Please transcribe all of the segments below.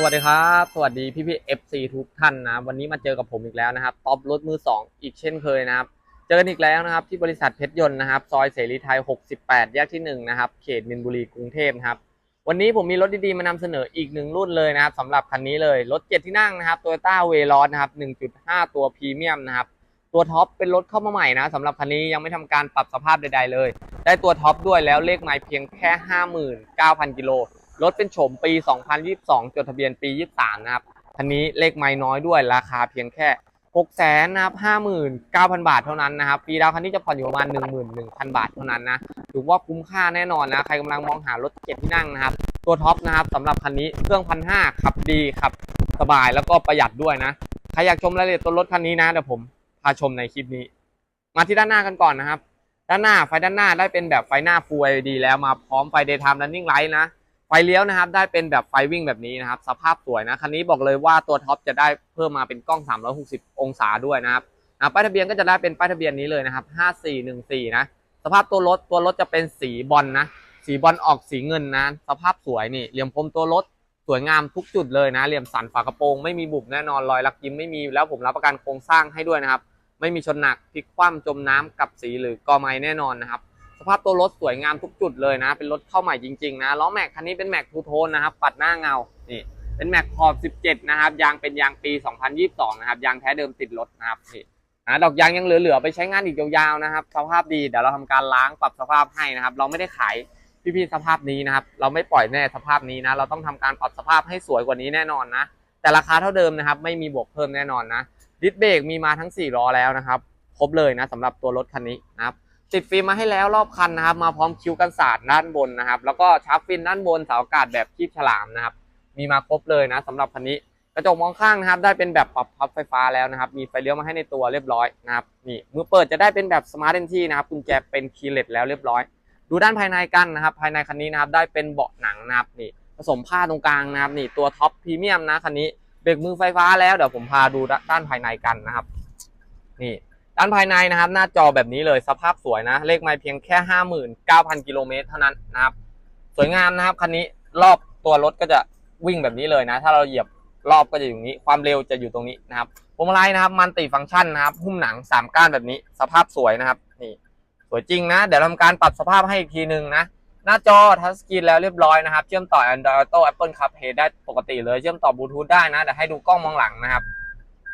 สวัสดีครับ สวัสดีพี่พี่เอฟซีทุกท่านนะวันนี้มาเจอกับผมอีกแล้วนะครับท็อปรถมือ 2 อีกเช่นเคยนะครับ เจอกันอีกแล้วนะครับ ที่บริษัทเพชรยนต์นะครับ ซอยเสรีไทย 68 แยกที่1นะครับ เขตมินบุรีกรุงเทพครับวันนี้ผมมีรถดีๆ มานำเสนออีกหนึ่งรุ่นเลยนะครับสำหรับคันนี้เลย รถ7ที่นั่งนะครับ Toyota w e l o s นะครับ 1.5 ตัวพรีเมียมนะครับ ตัวท็อปเป็นรถเข้ามาใหม่นะสำหรับคันนี้ยังไม่ทำการปรับสภาพใดๆเลย ได้ตัวท็อปด้วยแล้วเลขไมล์เพียงแค่ 59,000กิโล รถเป็นโฉมปี 2022 จดทะเบียนปี 23 นะครับคันนี้เลขไม่น้อยด้วยราคาเพียงแค่6แสนนะครับ59,000 บาทเท่านั้นนะครับปีดาวคันนี้จะผ่อนอยู่ประมาณ 11,000 บาทเท่านั้นนะถือว่าคุ้มค่าแน่นอนนะ ใครกำลังมองหารถเจ็ดที่นั่งนะครับ ตัวท็อปนะครับสำหรับคันนี้เครื่องพันห้าขับดีขับสบายแล้วก็ประหยัดด้วยนะ ใครอยากชมรายละเอียดตัวรถคันนี้นะเดี๋ยวผมพาชมในคลิปนี้ มาที่ด้านหน้ากันก่อนนะครับ ด้านหน้าไฟด้านหน้าได้เป็นแบบไฟหน้า Full LED แล้วมาพร้อมไฟ Daytime Running Light นะ ไฟเลี้ยวนะครับได้เป็นแบบไฟวิ่งแบบนี้นะครับ สภาพสวยนะคันนี้บอกเลยว่าตัวท็อปจะได้เพิ่มมาเป็นกล้อง 360 องศาด้วยนะครับนะป้ายทะเบียนก็จะได้เป็นป้ายทะเบียนนี้เลยนะครับ 5414 นะ สภาพตัวรถตัวรถจะเป็นสีบอลนะสีบอลออกสีเงินนะ สภาพสวยนี่เหลี่ยมคมตัวรถสวยงามทุกจุดเลยนะ เหลี่ยมสันฝากระโปรงไม่มีบุบแน่นอนรอยลักยิ้มไม่มีแล้วผมรับประกันโครงสร้างให้ด้วยนะครับ ไม่มีชนหนักพลิกคว่ำจมน้ำกับสีหรือกอไม้แน่นอนนะครับ สภาพตัวรถสวยงามทุกจุดเลยนะ เป็นรถเข้าใหม่จริงๆนะล้อแม็กคันนี้เป็นแม็กทูโทนนะครับ ปัดหน้าเงา นี่ เป็นแม็กขอบ 17 นะครับ ยางเป็นยางปี 2022 นะครับ ยางแท้เดิมติดรถนะครับนี่นะดอกยางยังเหลือๆ ไปใช้งานอีกยาวๆ นะครับ สภาพดี เดี๋ยวเราทำการล้างปรับสภาพให้นะครับ เราไม่ได้ขายพี่ๆ สภาพนี้นะครับ เราไม่ปล่อยแน่สภาพนี้นะ เราต้องทำการปรับสภาพให้สวยกว่านี้แน่นอนนะ แต่ราคาเท่าเดิมนะครับ ไม่มีบวกเพิ่มแน่นอนนะ ดิสเบรกมีมาทั้ง4ล้อแล้วนะครับ ครบเลยนะสำหรับตัวรถคันนี้นะครับ ติดฟิล์มมาให้แล้วรอบคันนะครับ มาพร้อมคิ้วกันศาสตร์ด้านบนนะครับ แล้วก็ชาร์ปฟินด้านบนเสาอากาศแบบคีบฉลามนะครับ มีมาครบเลยนะสำหรับคันนี้กระจกมองข้างนะครับ ได้เป็นแบบปรับพับไฟฟ้าแล้วนะครับ มีไฟเลี้ยวมาให้ในตัวเรียบร้อยนะครับนี่มือเปิดจะได้เป็นแบบสมาร์ทเอนทีนะครับกุญแจเป็นคีย์เลสแล้วเรียบร้อย ดูด้านภายในกันนะครับ ภายในคันนี้นะครับได้เป็นเบาะหนังนะครับนี่ผสมผ้าตรงกลางนะครับนี่ตัวท็อปพรีเมียมนะคันนี้เบรกมือไฟฟ้าแล้วเดี๋ยวผมพาดูด้านภายในกันนะครับ นี่ ด้านภายในนะครับ หน้าจอแบบนี้เลยสภาพสวยนะ เลขไมล์เพียงแค่59,000กิโลเมตรเท่านั้นนะครับ สวยงามนะครับคันนี้รอบตัวรถก็จะวิ่งแบบนี้เลยนะ ถ้าเราเหยียบรอบก็จะอยู่นี้ ความเร็วจะอยู่ตรงนี้นะครับพวงมาลัยนะครับ มันติฟังก์ชันนะครับ หุ้มหนัง3ก้านแบบนี้ สภาพสวยนะครับนี่สวยจริงนะ เดี๋ยวทำการปรับสภาพให้อีกทีหนึ่งนะ หน้าจอทัชสกรีนแล้วเรียบร้อยนะครับ เชื่อมต่อ Android Auto Apple CarPlay ได้ปกติเลย เชื่อมต่อบลูทูธได้นะ เดี๋ยวให้ดูกล้องมองหลังนะครับ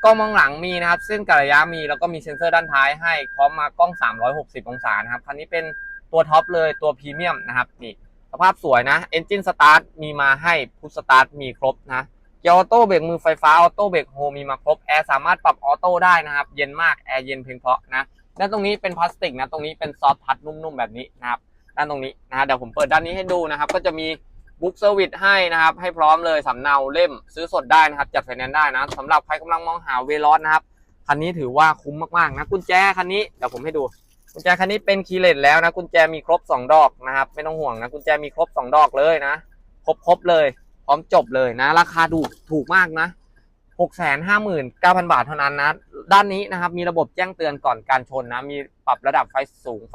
กล้องมองหลังมีนะครับเส้นกระยะมีแล้วก็มีเซ็นเซอร์ด้านท้ายให้พร้อมมากล้อง 360 องศานะครับคันนี้เป็นตัวท็อปเลยตัวพรีเมียมนะครับนี่สภาพสวยนะ Engine Start มีมาให้พุชสตาร์ทมีครบนะเกียร์ออโต้เบรกมือไฟฟ้าออโต้เบรกโฮมีมาครบแอร์สามารถปรับออโต้ได้นะครับ เย็นมากแอร์เย็นเพียงเพาะนะด้านตรงนี้เป็นพลาสติกนะตรงนี้เป็นซอฟต์ทัชนุ่มๆแบบนี้นะครับด้านตรงนี้นะฮะเดี๋ยวผมเปิดด้านนี้ให้ดูนะครับ ก็จะมี บุ๊กเซอร์วิสให้นะครับ ให้พร้อมเลยสำเนาเล่มซื้อสดได้นะครับ จัดไฟแนนซ์ได้นะสำหรับใครกำลังมองหาเวลอสนะครับ คันนี้ถือว่าคุ้มมากๆนะกุญแจคันนี้เดี๋ยวผมให้ดู กุญแจคันนี้เป็นคีย์เลสแล้วนะกุญแจมีครบ 2 ดอกนะครับ ไม่ต้องห่วงนะกุญแจมีครบ 2 ดอกเลยนะครบครบเลย พร้อมจบเลยนะ ราคาถูกถูกมากนะ6 5 9 0 0 0บาทเท่านั้นนะ ด้านนี้นะครับ มีระบบแจ้งเตือนก่อนการชนนะ มีปรับระดับไฟสูงไฟ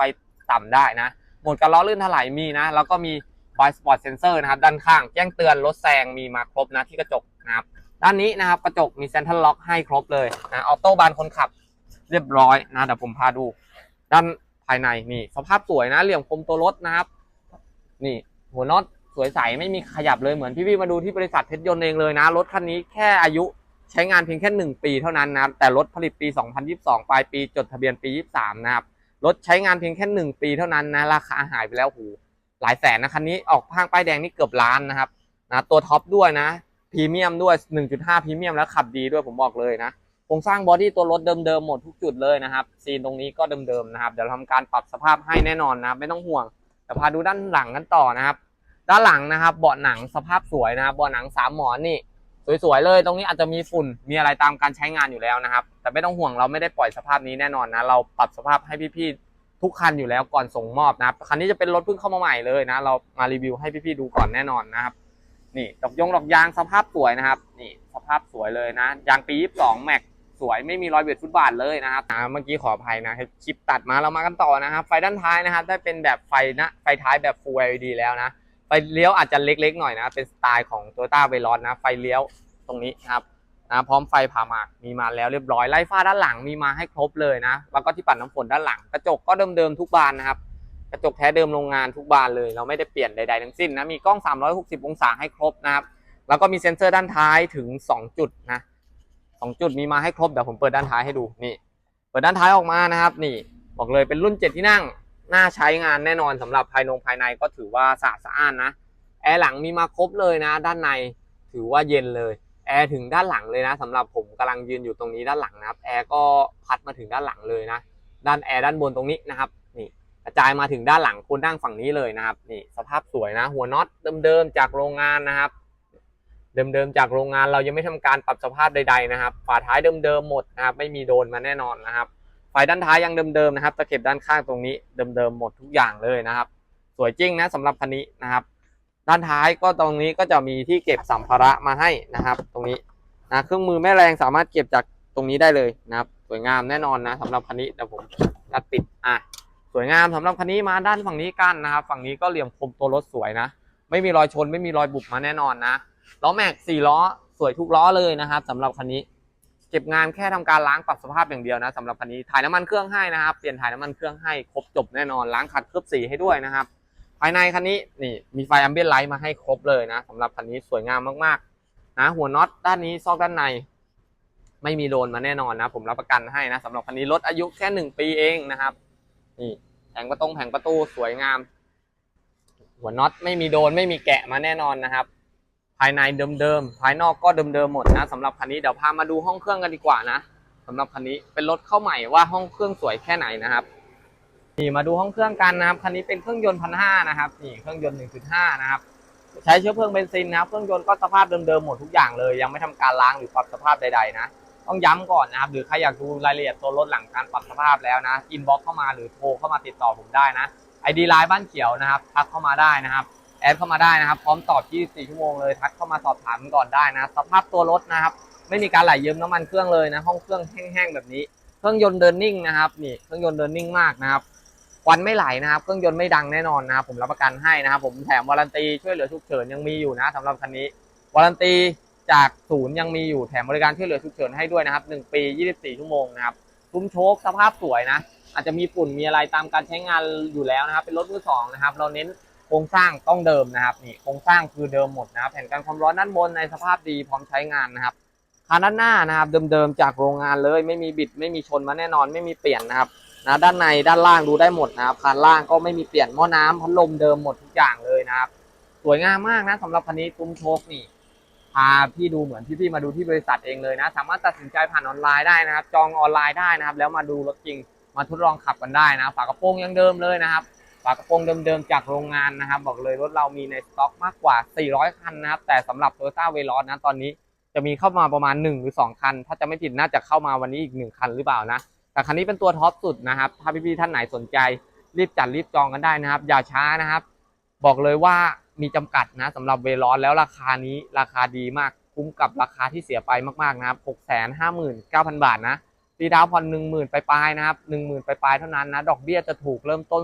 ต่ำได้นะ หมดการล้อลื่นถลายมีนะ แล้วก็มี ไ i สปอร์ตเซนเซอร์นะครับด้านข้างแจ้งเตือนรถแซงมีมาครบนะที่กระจกนะครับด้านนี้นะครับกระจกมีเซ็นทรัลล็อกให้ครบเลยนะออโต้บานคนขับเรียบร้อยนะเดี๋ยวผมพาดู ด้านภายในนี่สภาพสวยนะเหลี่ยมคมตัวรถนะครับ นี่หัวน็อตสวยใสไม่มีขยับเลยเหมือนพี่ๆมาดูที่บริษัทเพชรยนต์เองเลยนะรถคันนี้แค่อายุใช้งานเพียงแค่ 1 ปีเท่านั้นนะแต่รถผลิตปี 2022 ปลายปีจดทะเบียนปี 23 นะครับรถใช้งานเพียงแค่ 1 ปีเท่านั้นนะราคาหายไปแล้วหู หลายแสนนะคันนี้ออกพางป้ายแดงนี่เกือบล้านนะครับนะตัวท็อปด้วยนะพรีเมียมด้วย 1.5พรีเมียมแล้วขับดีด้วยผมบอกเลยนะโครงสร้างบอดี้ตัวรถเดิมๆหมดทุกจุดเลยนะครับ ซีนตรงนี้ก็เดิมๆนะครับเดี๋ยวทำการปรับสภาพให้แน่นอนนะไม่ต้องห่วงเดี๋ยวพาดูด้านหลังกันต่อนะครับ ด้านหลังนะครับ เบาะหนังสภาพสวยนะครับเบาะหนังสามหมอนนี่สวยๆเลย ตรงนี้อาจจะมีฝุ่นมีอะไรตามการใช้งานอยู่แล้วนะครับ แต่ไม่ต้องห่วงเราไม่ได้ปล่อยสภาพนี้แน่นอนนะเราปรับสภาพให้พี่ๆ ทุกคันอยู่แล้วก่อนส่งมอบนะครับคันนี้จะเป็นรถเพิ่งเข้ามาใหม่เลยนะ เรามารีวิวให้พี่ๆดูก่อนแน่นอนนะครับ นี่ดอกยงดอกยางสภาพสวยนะครับ นี่สภาพสวยเลยนะยางปี22แม็กสวยไม่มีรอยเบียดฟุตบาทเลยนะครับอาเมื่อกี้ขออภัยนะคลิปตัดมาเรามากันต่อนะครับ ไฟด้านท้ายนะครับ ได้เป็นแบบไฟนะไฟท้ายแบบ Full LED แล้วนะไฟเลี้ยวอาจจะเล็กๆหน่อยนะ เป็นสไตล์ของ Toyota v e l o s นะ ไฟเลี้ยวตรงนี้นะครับ นะพร้อมไฟผ่าหมากมีมาแล้วเรียบร้อยไล่ฟ้าด้านหลังมีมาให้ครบเลยนะ แล้วก็ที่ปัดน้ำฝนด้านหลัง กระจกก็เดิมๆทุกบานนะครับ กระจกแท้เดิมโรงงานทุกบานเลย เราไม่ได้เปลี่ยนใดๆทั้งสิ้นนะมีกล้อง 360 องศาให้ครบนะครับ แล้วก็มีเซ็นเซอร์ด้านท้ายถึง 2 จุดนะ2จุดมีมาให้ครบเดี๋ยวผมเปิดด้านท้ายให้ดูนี่ เปิดด้านท้ายออกมานะครับ นี่บอกเลยเป็นรุ่น 7 ที่นั่งน่าใช้งานแน่นอนสำหรับภายนงภายในก็ถือว่าสะอาดสะอ้านนะแอร์หลังมีมาครบเลยนะ ด้านในถือว่าเย็นเลย แอร์ถึงด้านหลังเลยนะสำหรับผมกำลังยืนอยู่ตรงนี้ด้านหลังนะครับแอร์ก็พัดมาถึงด้านหลังเลยนะด้านแอร์ด้านบนตรงนี้นะครับนี่กระจายมาถึงด้านหลังคนนั่งฝั่งนี้เลยนะครับนี่สภาพสวยนะ หัวน็อตเดิมๆจากโรงงานนะครับเดิมๆจากโรงงานเรายังไม่ทำการปรับสภาพใดๆนะครับ ฝาท้ายเดิมๆหมดนะครับไม่มีโดนมาแน่นอนนะครับไฟด้านท้ายยังเดิมๆนะครับตะเข็บด้านข้างตรงนี้เดิมๆหมดทุกอย่างเลยนะครับ สวยจริงนะสำหรับคันนี้นะครับ ด้านท้ายก็ตรงนี้ก็จะมีที่เก็บสัมภาระมาให้นะครับ ตรงนี้นะเครื่องมือแม่แรงสามารถเก็บจากตรงนี้ได้เลยนะครับ สวยงามแน่นอนนะสำหรับคันนี้เดี๋ยวผมตัดปิดอะสวยงามสำหรับคันนี้มาด้านฝั่งนี้กันนะครับ ฝั่งนี้ก็เหลี่ยมคมตัวรถสวยนะ ไม่มีรอยชนไม่มีรอยบุบมาแน่นอนนะล้อแม็กสี่ล้อสวยทุกล้อเลยนะครับสำหรับคันนี้เก็บงานแค่ทำการล้างปรับสภาพอย่างเดียวนะสำหรับคันนี้ถ่ายน้ำมันเครื่องให้นะครับ เปลี่ยนถ่ายน้ำมันเครื่องให้ครบจบแน่นอนล้างขัดเคลือบสีให้ด้วยนะครับ ภายในคันนี้นี่มีไฟแอมเบียนไลท์มาให้ครบเลยนะสำหรับคันนี้สวยงามมากๆนะหัวน็อตด้านนี้ซอกด้านใน ไม่มีโดนมาแน่นอนนะ ผมรับประกันให้นะสำหรับคันนี้รถอายุแค่หนึ่งปีเองนะครับ นี่แผงประตงแผงประตูสวยงาม หัวน็อตไม่มีโดนไม่มีแกะมาแน่นอนนะครับ ภายในเดิมๆภายนอกก็เดิมๆหมดนะสำหรับคันนี้เดี๋ยวพามาดูห้องเครื่องกันดีกว่านะสำหรับคันนี้เป็นรถเข้าใหม่ว่าห้องเครื่องสวยแค่ไหนนะครับ นี่มาดูห้องเครื่องกันนะครับคันนี้เป็นเครื่องยนต์พันห้านะครับนี่เครื่องยนต์หนึ่งจุดห้านะครับใช้เชื้อเพลิงเบนซินนะครับเครื่องยนต์ก็สภาพเดิมๆหมดทุกอย่างเลย ยังไม่ทำการล้างหรือปรับสภาพใดๆนะต้องย้ำก่อนนะครับหรือใครอยากดูรายละเอียดตัวรถหลังการปรับสภาพแล้วนะอินบ็อกเข้ามาหรือโทรเข้ามาติดต่อผมได้นะไอดีไลน์บ้านเขียวนะครับทักเข้ามาได้นะครับแอดเข้ามาได้นะครับ พร้อมตอบ 24 ชั่วโมงเลยทักเข้ามาสอบถามก่อนได้นะสภาพตัวรถนะครับ ไม่มีการไหลเยิ้มน้ำมันเครื่องเลยนะห้องเครื่องแห้งๆแบบนี้ เครื่องยนต์เดินนิ่งนะครับนี่เครื่องยนต์เดินนิ่งมากนะครับ วันไม่ไหลนะครับเครื่องยนต์ไม่ดังแน่นอนนะครับผมรับประกันให้นะครับผมแถมวารันตีช่วยเหลือฉุกเฉินยังมีอยู่นะสำหรับคันนี้วารันตีจากศูนย์ยังมีอยู่แถมบริการช่วยเหลือฉุกเฉินให้ด้วยนะครับ1ปี 24 ชั่วโมงนะครับซุ้มโชคสภาพสวยนะ อาจจะมีฝุ่นมีอะไรตามการใช้งานอยู่แล้วนะครับ เป็นรถมือสองนะครับ เราเน้นโครงสร้างต้องเดิมนะครับนี่โครงสร้างคือเดิมหมดนะครับแผ่นกันความร้อนด้านบนในสภาพดีพร้อมใช้งานนะครับคันด้านหน้านะครับ เดิมๆจากโรงงานเลย ไม่มีบิดไม่มีชนมาแน่นอนไม่มีเปลี่ยนนะครับ นะด้านในด้านล่างดูได้หมดนะครับคันล่างก็ไม่มีเปลี่ยนหม้อน้ำพัดลมเดิมหมดทุกอย่างเลยนะครับ สวยงามมากนะสำหรับคันนี้ตุ้มโชคนี่พาพี่ดูเหมือนพี่ๆมาดูที่บริษัทเองเลยนะ สามารถตัดสินใจผ่านออนไลน์ได้นะครับ จองออนไลน์ได้นะครับ แล้วมาดูรถจริงมาทดลองขับกันได้นะฝากระโปรงยังเดิมเลยนะครับฝากระโปรงเดิมๆจากโรงงานนะครับ บอกเลยรถเรามีในสต็อกมากกว่า 400 คันนะครับ แต่สำหรับ Toyota v e l o s นะตอนนี้จะมีเข้ามาประมาณ 1 หรือ 2 คัน ถ้าจะไม่ผิดน่าจะเข้ามาวันนี้อีก 1 คันหรือเปล่านะ แต่คันนี้เป็นตัวท็อปสุดนะครับ ถ้าพี่ๆท่านไหนสนใจรีบจัดรีบจองกันได้นะครับ อย่าช้านะครับ บอกเลยว่ามีจำกัดนะสำหรับเวลอนแล้วราคานี้ราคาดีมากคุ้มกับราคาที่เสียไปมากๆนะครับ6 5 9 0 0 0บาทนะตีดาวผ่อน1 0,000ไปปลายๆนะครับ1 0,000ไปปลายๆเท่านั้นนะดอกเบี้ยจะถูกเริ่มต้น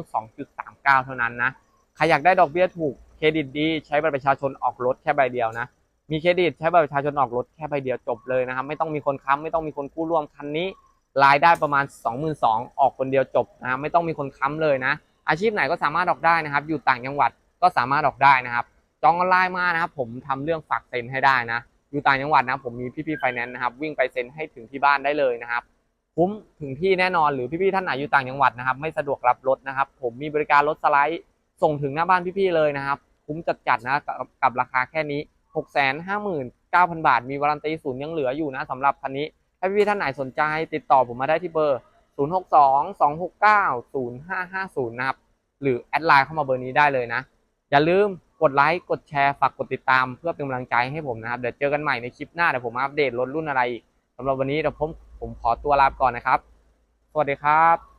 2.39เท่านั้นนะใครอยากได้ดอกเบี้ยถูกเครดิตดีใช้บัตรประชาชนออกรถแค่ใบเดียวนะมีเครดิตใช้บัตรประชาชนออกรถแค่ใบเดียวจบเลยนะครับ ไม่ต้องมีคนค้ำไม่ต้องมีคนกู้ร่วมคันนี้ รายได้ประมาณ 22,000ออกคนเดียวจบนะไม่ต้องมีคนค้ำเลยนะ อาชีพไหนก็สามารถออกได้นะครับ อยู่ต่างจังหวัดก็สามารถออกได้นะครับ จองออนไลน์มานะครับ ผมทำเรื่องฝากเซ็นให้ได้นะ อยู่ต่างจังหวัดนะผมมีพี่ๆไฟแนนซ์นะครับ วิ่งไปเซ็นให้ถึงที่บ้านได้เลยนะครับคุ้มถึงที่แน่นอนหรือพี่ๆท่านไหนอยู่ต่างจังหวัดนะครับ ไม่สะดวกรับรถนะครับ ผมมีบริการรถสไลด์ส่งถึงหน้าบ้านพี่ๆเลยนะครับ คุ้มจัดๆนะกับกับราคาแค่นี้ 659,000 บาท มีวารันตีศูนย์ยังเหลืออยู่นะสำหรับคันนี้าพี่ๆท่านไหนสนใจ ติดต่อผมมาได้ที่เบอร์ 0622690550 นะครับ หรือแอดไลน์เข้ามาเบอร์นี้ได้เลยนะ อย่าลืมกดไลค์กดแชร์ฝากกดติดตามเพื่อเป็นกำลังใจให้ผมนะครับ เดี๋ยวเจอกันใหม่ในคลิปหน้าเดี๋ยวผมอัปเดตรถรุ่นอะไรอีกสำหรับวันนี้เดี๋ยวผมผมขอตัวลาไปก่อนนะครับ สวัสดีครับ